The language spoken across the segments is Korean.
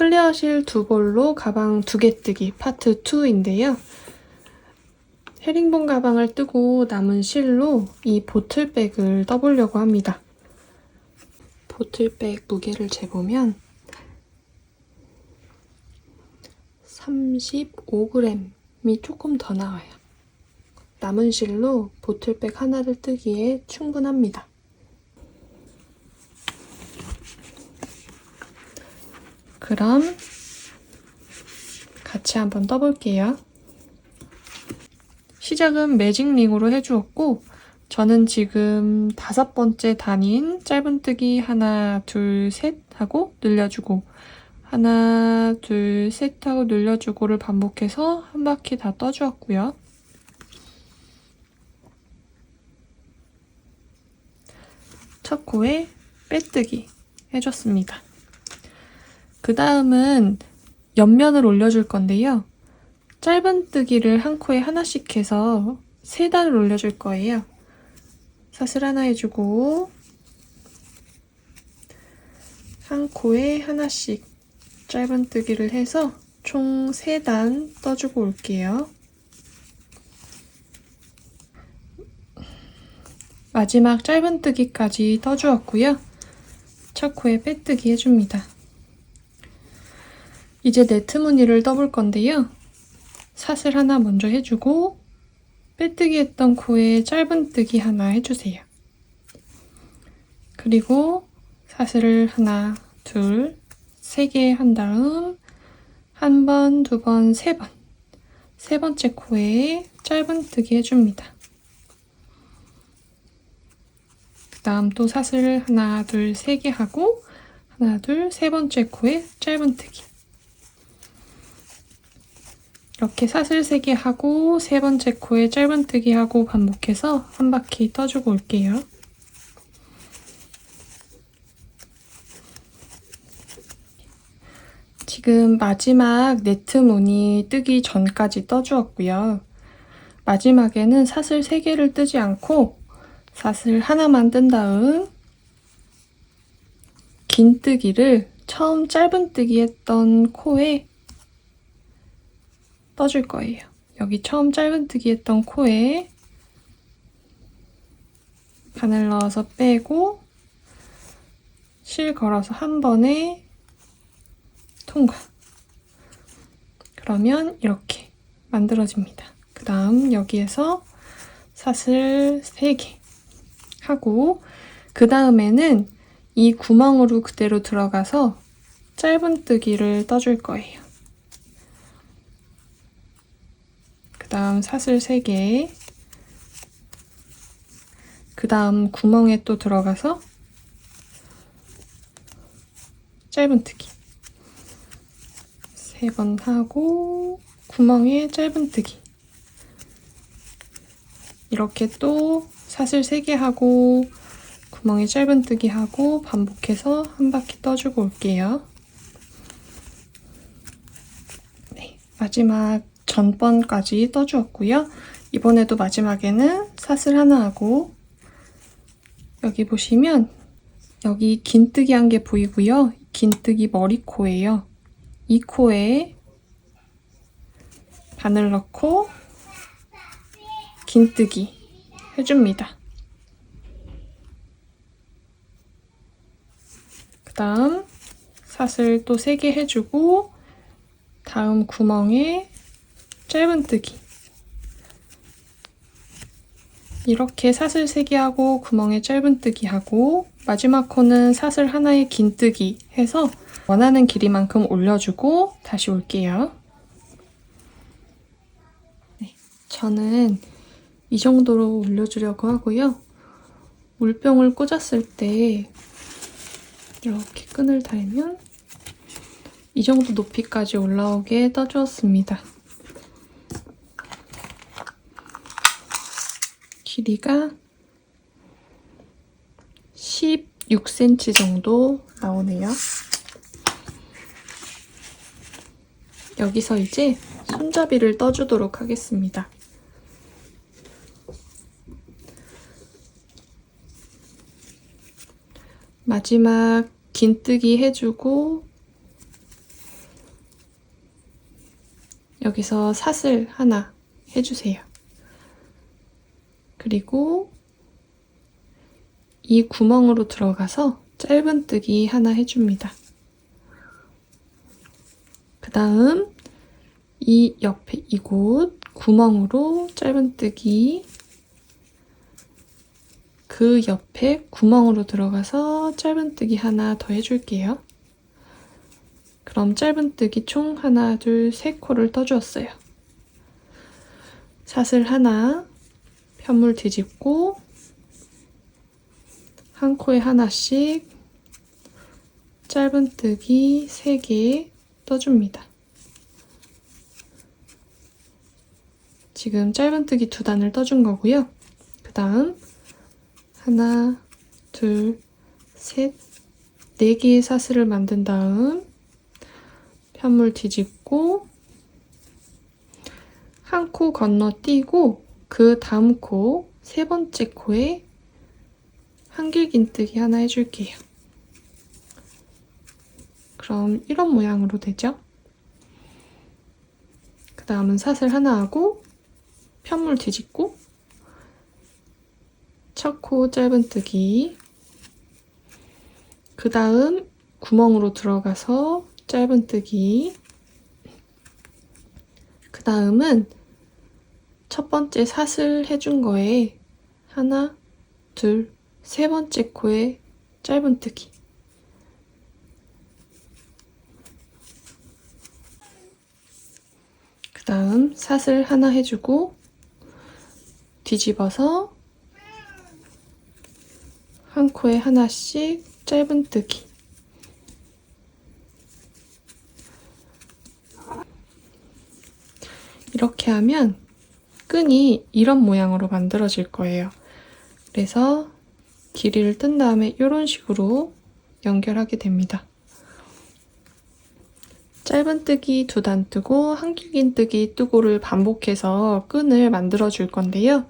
클리어 실 두 볼로 가방 두 개 뜨기 파트 2인데요. 헤링본 가방을 뜨고 남은 실로 이 보틀백을 떠보려고 합니다. 보틀백 무게를 재보면 35g이 조금 더 나와요. 남은 실로 보틀백 하나를 뜨기에 충분합니다. 그럼 같이 한번 떠볼게요. 시작은 매직링으로 해주었고 저는 지금 다섯 번째 단인 짧은뜨기 하나 둘 셋 하고 늘려주고 하나 둘 셋 하고 늘려주고를 반복해서 한 바퀴 다 떠주었고요. 첫 코에 빼뜨기 해줬습니다. 그 다음은 옆면을 올려줄 건데요. 짧은뜨기를 한 코에 하나씩 해서 세 단을 올려줄 거예요. 사슬 하나 해주고 한 코에 하나씩 짧은뜨기를 해서 총 세 단 떠주고 올게요. 마지막 짧은뜨기까지 떠주었고요. 첫 코에 빼뜨기 해줍니다. 이제 네트 무늬를 떠볼 건데요. 사슬 하나 먼저 해주고 빼뜨기 했던 코에 짧은뜨기 하나 해주세요. 그리고 사슬을 하나, 둘, 세 개 한 다음 한 번, 두 번, 세 번. 세 번째 코에 짧은뜨기 해줍니다. 그 다음 또 사슬을 하나, 둘, 세 개 하고 하나, 둘, 세 번째 코에 짧은뜨기. 이렇게 사슬 3개 하고 세 번째 코에 짧은뜨기 하고 반복해서 한 바퀴 떠주고 올게요. 지금 마지막 네트 무늬 뜨기 전까지 떠주었고요. 마지막에는 사슬 3개를 뜨지 않고 사슬 하나만 뜬 다음 긴 뜨기를 처음 짧은 뜨기 했던 코에 떠줄 거예요. 여기 처음 짧은뜨기 했던 코에 바늘 넣어서 빼고 실 걸어서 한 번에 통과. 그러면 이렇게 만들어집니다. 그 다음 여기에서 사슬 3개 하고 그 다음에는 이 구멍으로 그대로 들어가서 짧은뜨기를 떠줄 거예요. 다음 사슬 3개. 그 다음 구멍에 또 들어가서 짧은뜨기. 세 번 하고 구멍에 짧은뜨기. 이렇게 또 사슬 3개 하고 구멍에 짧은뜨기 하고 반복해서 한 바퀴 떠주고 올게요. 네, 마지막 전번까지 떠주었고요. 이번에도 마지막에는 사슬 하나 하고 여기 보시면 여기 긴뜨기 한개 보이고요. 긴뜨기 머리코예요. 이 코에 바늘 넣고 긴뜨기 해줍니다. 그 다음 사슬 또 3개 해주고 다음 구멍에 짧은뜨기 이렇게 사슬 3개 하고 구멍에 짧은뜨기 하고 마지막 코는 사슬 하나에 긴뜨기 해서 원하는 길이만큼 올려주고 다시 올게요. 네, 저는 이 정도로 올려주려고 하고요. 물병을 꽂았을 때 이렇게 끈을 달면 이 정도 높이까지 올라오게 떠주었습니다. 길이가 16cm 정도 나오네요. 여기서 이제 손잡이를 떠주도록 하겠습니다. 마지막 긴뜨기 해주고 여기서 사슬 하나 해주세요. 그리고 이 구멍으로 들어가서 짧은뜨기 하나 해줍니다. 그 다음 이 옆에 이곳 구멍으로 짧은뜨기 그 옆에 구멍으로 들어가서 짧은뜨기 하나 더 해줄게요. 그럼 짧은뜨기 총 하나, 둘, 세 코를 떠주었어요. 사슬 하나, 편물 뒤집고 한 코에 하나씩 짧은뜨기 3개 떠줍니다. 지금 짧은뜨기 두 단을 떠준 거고요. 그 다음 하나, 둘, 셋, 네 개의 사슬을 만든 다음 편물 뒤집고 한 코 건너뛰고 그 다음 코 세 번째 코에 한길긴뜨기 하나 해줄게요. 그럼 이런 모양으로 되죠? 그 다음은 사슬 하나 하고 편물 뒤집고 첫 코 짧은뜨기 그 다음 구멍으로 들어가서 짧은뜨기 그 다음은 첫 번째 사슬 해준 거에 하나, 둘, 세 번째 코에 짧은뜨기 그 다음 사슬 하나 해주고 뒤집어서 한 코에 하나씩 짧은뜨기 이렇게 하면 끈이 이런 모양으로 만들어질 거예요. 그래서 길이를 뜬 다음에 이런 식으로 연결하게 됩니다. 짧은뜨기 두 단 뜨고 한길긴뜨기 뜨고를 반복해서 끈을 만들어 줄 건데요.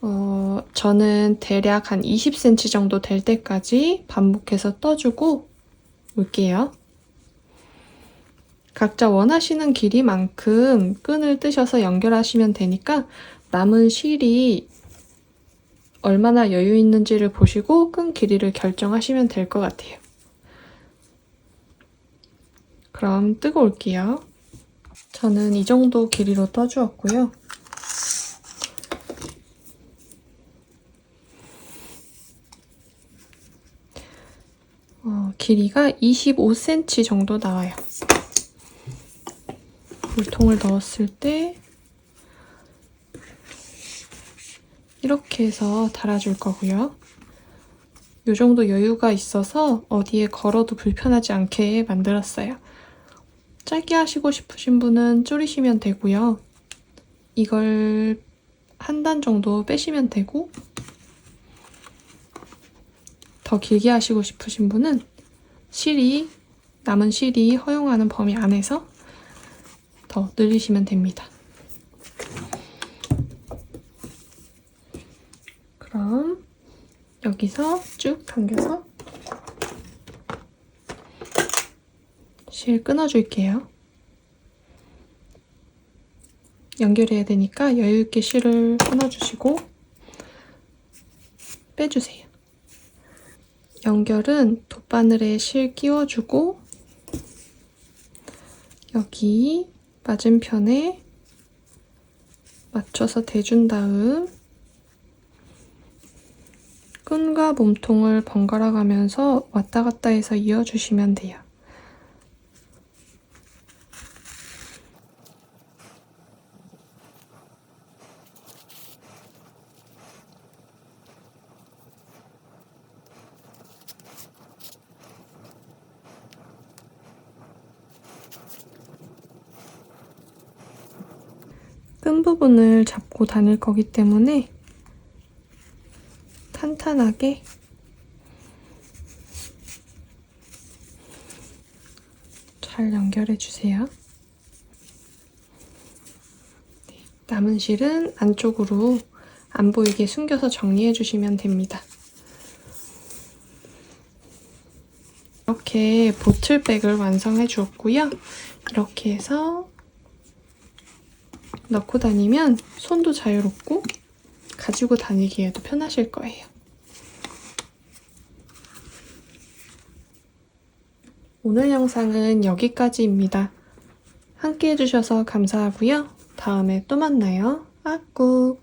어, 저는 대략 한 20cm 정도 될 때까지 반복해서 떠주고 올게요. 각자 원하시는 길이만큼 끈을 뜨셔서 연결하시면 되니까 남은 실이 얼마나 여유 있는지를 보시고 끈 길이를 결정하시면 될 것 같아요. 그럼 뜨고 올게요. 저는 이 정도 길이로 떠주었고요. 어, 길이가 25cm 정도 나와요. 물통을 넣었을 때 이렇게 해서 달아줄 거고요. 이 정도 여유가 있어서 어디에 걸어도 불편하지 않게 만들었어요. 짧게 하시고 싶으신 분은 줄이시면 되고요. 이걸 한 단 정도 빼시면 되고 더 길게 하시고 싶으신 분은 실이 남은 실이 허용하는 범위 안에서 더 늘리시면 됩니다. 그럼 여기서 쭉 당겨서 실 끊어줄게요. 연결해야 되니까 여유있게 실을 끊어주시고 빼주세요. 연결은 돗바늘에 실 끼워주고 여기 맞은편에 맞춰서 대준 다음 끈과 몸통을 번갈아 가면서 왔다 갔다 해서 이어주시면 돼요. 끈 부분을 잡고 다닐 거기 때문에 탄탄하게 잘 연결해 주세요. 네, 남은 실은 안쪽으로 안 보이게 숨겨서 정리해 주시면 됩니다. 이렇게 보틀백을 완성해 주었고요. 이렇게 해서 넣고 다니면 손도 자유롭고 가지고 다니기에도 편하실 거예요. 오늘 영상은 여기까지입니다. 함께 해주셔서 감사하고요. 다음에 또 만나요. 아꾹!